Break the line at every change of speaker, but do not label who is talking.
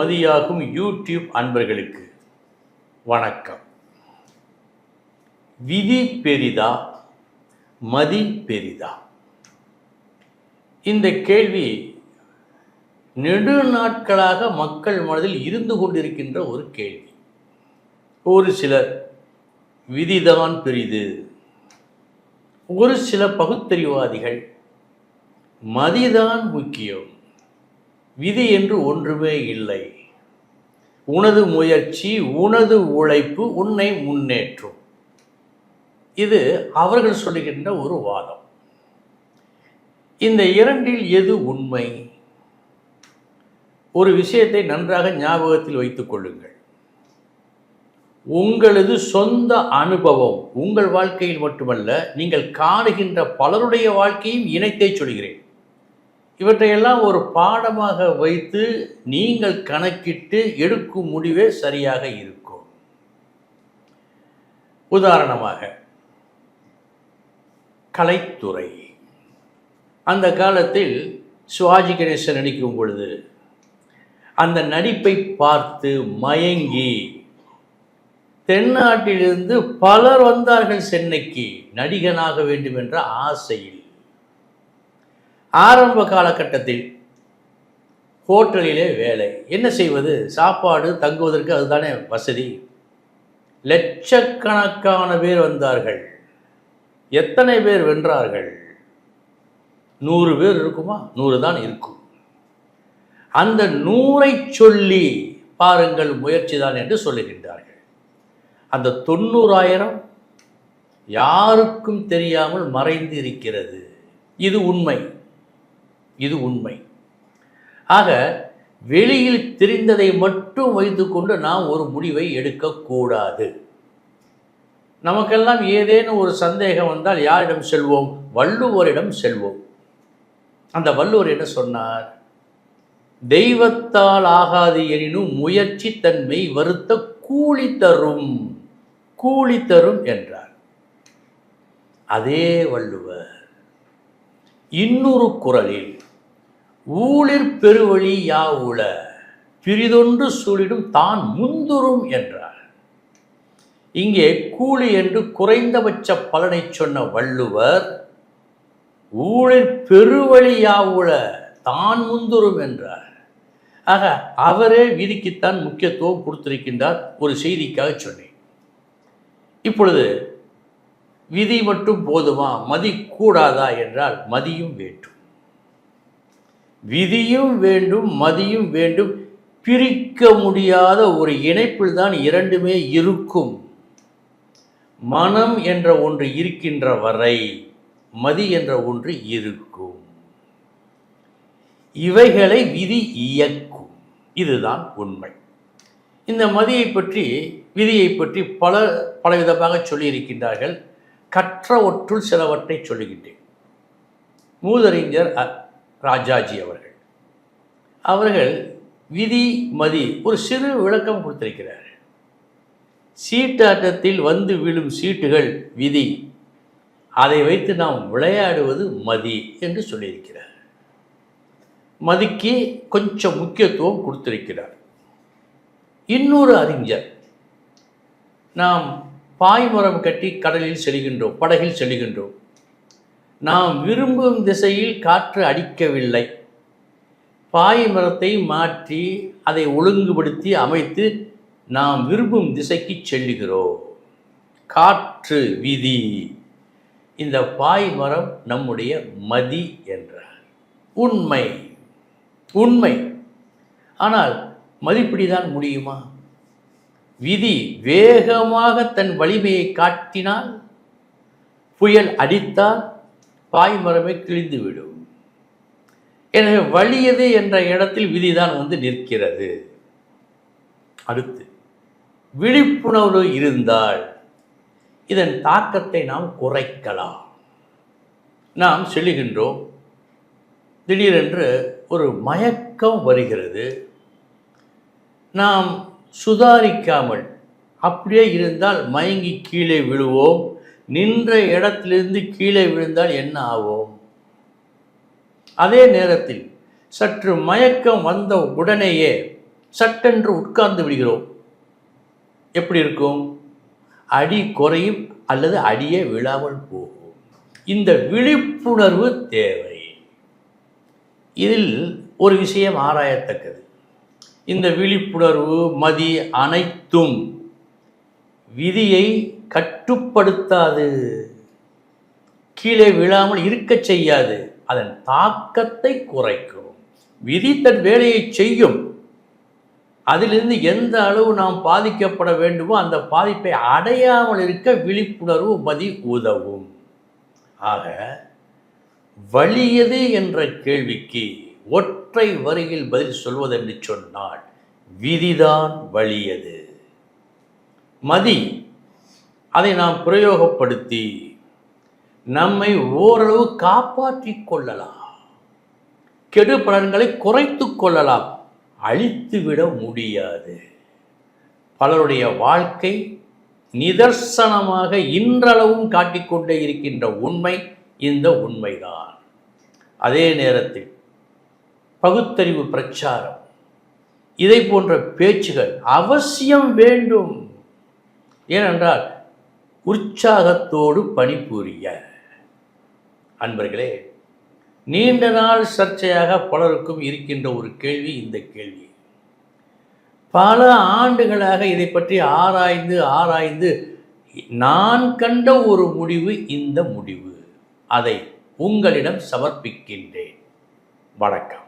மதியாகும் YouTube அன்பர்களுக்கு. வணக்கம். விதி பெரிதா மதி பெரிதா? இந்த கேள்வி நெடு நாட்களாக மக்கள் மனதில் இருந்து கொண்டிருக்கின்ற ஒரு கேள்வி. ஒரு சிலர் விதிதான் பெரிது. ஒரு சில பகுத்தறிவாதிகள் மதிதான் முக்கியம். விதி என்று ஒன்றுமே இல்லை. உனது முயற்சி உனது உழைப்பு உன்னை முன்னேற்றும். இது அவர்கள் சொல்லுகின்ற ஒரு வாதம். இந்த இரண்டில் எது உண்மை? ஒரு விஷயத்தை நன்றாக ஞாபகத்தில் வைத்துக் கொள்ளுங்கள். உங்களது சொந்த அனுபவம் உங்கள் வாழ்க்கையில் மட்டுமல்ல நீங்கள் காணுகின்ற பலருடைய வாழ்க்கையும் இணைத்தே சொல்கிறேன். இவற்றையெல்லாம் ஒரு பாடமாக வைத்து நீங்கள் கணக்கிட்டு எடுக்கும் முடிவே சரியாக இருக்கும். உதாரணமாக கலைத்துறை. அந்த காலத்தில் சிவாஜி கணேசன் நடிக்கும் பொழுது அந்த நடிப்பை பார்த்து மயங்கி தென்னாட்டிலிருந்து பலர் வந்தார்கள் சென்னைக்கு நடிகனாக வேண்டும் என்ற ஆசையில். ஆரம்ப காலகட்டத்தில் ஹோட்டலிலே வேலை. என்ன செய்வது? சாப்பாடு தங்குவதற்கு அதுதானே வசதி. லட்சக்கணக்கான பேர் வந்தார்கள். எத்தனை பேர் வென்றார்கள்? நூறு பேர் இருக்குமா? நூறு தான் இருக்கும். அந்த நூறை சொல்லி பாருங்கள் முயற்சி தான் என்று சொல்லுகின்றார்கள். அந்த தொண்ணூறாயிரம் யாருக்கும் தெரியாமல் மறைந்து இருக்கிறது. இது உண்மை. இது உண்மை. ஆக வெளியில் தெரிந்ததை மட்டும் வைத்துக்கொண்டு நாம் ஒரு முடிவை எடுக்கக்கூடாது. நமக்கெல்லாம் ஏதேனும் ஒரு சந்தேகம் வந்தால் யாரிடம் செல்வோம்? வள்ளுவரிடம் செல்வோம். அந்த வள்ளுவர் என்ன சொன்னார்? தெய்வத்தால் ஆகாது எனினும் முயற்சி தன்மை வருத்த கூலி தரும். கூலி தரும் என்றார். அதே வள்ளுவர். இன்னொரு குரலில் ஊழிற் பெருவழி யாவுள பிரிதொன்று சூழிடும் தான் முந்துரும் என்றார். இங்கே கூலி என்று குறைந்தபட்ச பலனை சொன்ன வள்ளுவர் ஊழிற் பெருவழியாவுல தான் முந்துரும் என்றார். ஆக அவரே விதிக்குத்தான் முக்கியத்துவம் கொடுத்திருக்கின்றார் ஒரு செய்திக்காக சொன்னேன். இப்பொழுது விதி மட்டும் போதுமா? மதி கூடாதா என்றால் மதியும் வேண்டும். விதியும் வேண்டும் மதியும் வேண்டும் பிரிக்க முடியாத ஒரு இணைப்பில் தான் இரண்டுமே இருக்கும். மனம் என்ற ஒன்று இருக்கின்ற வரை மதி என்ற ஒன்று இருக்கும். இவைகளை விதி இயக்கும். இதுதான் உண்மை. இந்த மதியை பற்றி விதியை பற்றி பல பலவிதமாக சொல்லியிருக்கின்றார்கள். கற்ற ஒற்றுள் சிலவற்றை சொல்லுகின்றேன். மூதறிஞர் அ- ராஜாஜி அவர்கள். அவர்கள் விதி மதி ஒரு சிறு விளக்கம் கொடுத்திருக்கிறார் சீட்டாட்டத்தில் வந்து விழும் சீட்டுகள் விதி. அதை வைத்து நாம் விளையாடுவது மதி என்று சொல்லியிருக்கிறார். மதிக்கு கொஞ்சம் முக்கியத்துவம் கொடுத்திருக்கிறார். இன்னொரு அறிஞர். நாம் பாய்மரம் கட்டி கடலில் செல்கின்றோம் படகில் செல்கின்றோம். நாம் விரும்பும் திசையில் காற்று அடிக்கவில்லை. பாய்மரத்தை மாற்றி அதை ஒழுங்குபடுத்தி அமைத்து நாம் விரும்பும் திசைக்கு செல்லுகிறோம். காற்று விதி. இந்த பாய்மரம் நம்முடைய மதி என்றார். உண்மை. உண்மை. ஆனால் மதிப்பிடிதான் முடியுமா? விதி வேகமாக தன் வலிமையை காட்டினால் புயல் அடித்தால் பாய்மரமே கிழிந்துவிடும் எனவே வலியது என்ற இடத்தில் விதிதான் வந்து நிற்கிறது. அடுத்து விழிப்புணர்வு இருந்தால் இதன் தாக்கத்தை நாம் குறைக்கலாம். நாம் செல்லுகின்றோம் திடீரென்று ஒரு மயக்கம் வருகிறது. நாம் சுதாரிக்காமல் அப்படியே இருந்தால் மயங்கி கீழே விழுவோம். நின்ற இடத்திலிருந்து கீழே விழுந்தால் என்ன ஆகும்? அதே நேரத்தில் சற்று மயக்கம் வந்த உடனேயே சட்டென்று உட்கார்ந்து விடுகிறோம். எப்படி இருக்கும்? அடி குறையும் அல்லது அடியே விழாமல் போகும். இந்த விழிப்புணர்வு தேவை. இதில் ஒரு விஷயம் ஆராயத்தக்கது. இந்த விழிப்புணர்வு மதி அனைத்தும் விதியை கட்டுப்படுத்தாது. கீழே விழாமல் இருக்கச் செய்யாது. அதன் தாக்கத்தை குறைக்கும். விதி தன் வேலையை செய்யும். அதிலிருந்து எந்த அளவு நாம் பாதிக்கப்பட வேண்டுமோ அந்த பாதிப்பை அடையாமல் இருக்க விழிப்புணர்வு மதி உதவும். ஆக வலியது என்ற கேள்விக்கு ஒற்றை வரியில் பதில் சொல்வதென்று சொன்னால் விதிதான் வலியது மதி. அதை நாம் பிரயோகப்படுத்தி நம்மை ஓரளவு காப்பாற்றி கொள்ளலாம். கெடு பலன்களை குறைத்து கொள்ளலாம். அழித்துவிட முடியாது. பலருடைய வாழ்க்கை நிதர்சனமாக இன்றளவும் காட்டிக்கொண்டே இருக்கின்ற உண்மை இந்த உண்மைதான். அதே நேரத்தில் பகுத்தறிவு பிரச்சாரம் இதை போன்ற பேச்சுகள் அவசியம் வேண்டும். ஏனென்றால் உற்சாகத்தோடு பணிபுரிய. அன்பர்களே நீண்ட நாள் சர்ச்சையாக பலருக்கும் இருக்கின்ற ஒரு கேள்வி இந்த கேள்வி. பல ஆண்டுகளாக இதை பற்றி ஆராய்ந்து ஆராய்ந்து நான் கண்ட ஒரு முடிவு இந்த முடிவு. அதை உங்களிடம் சமர்ப்பிக்கின்றேன். வணக்கம்.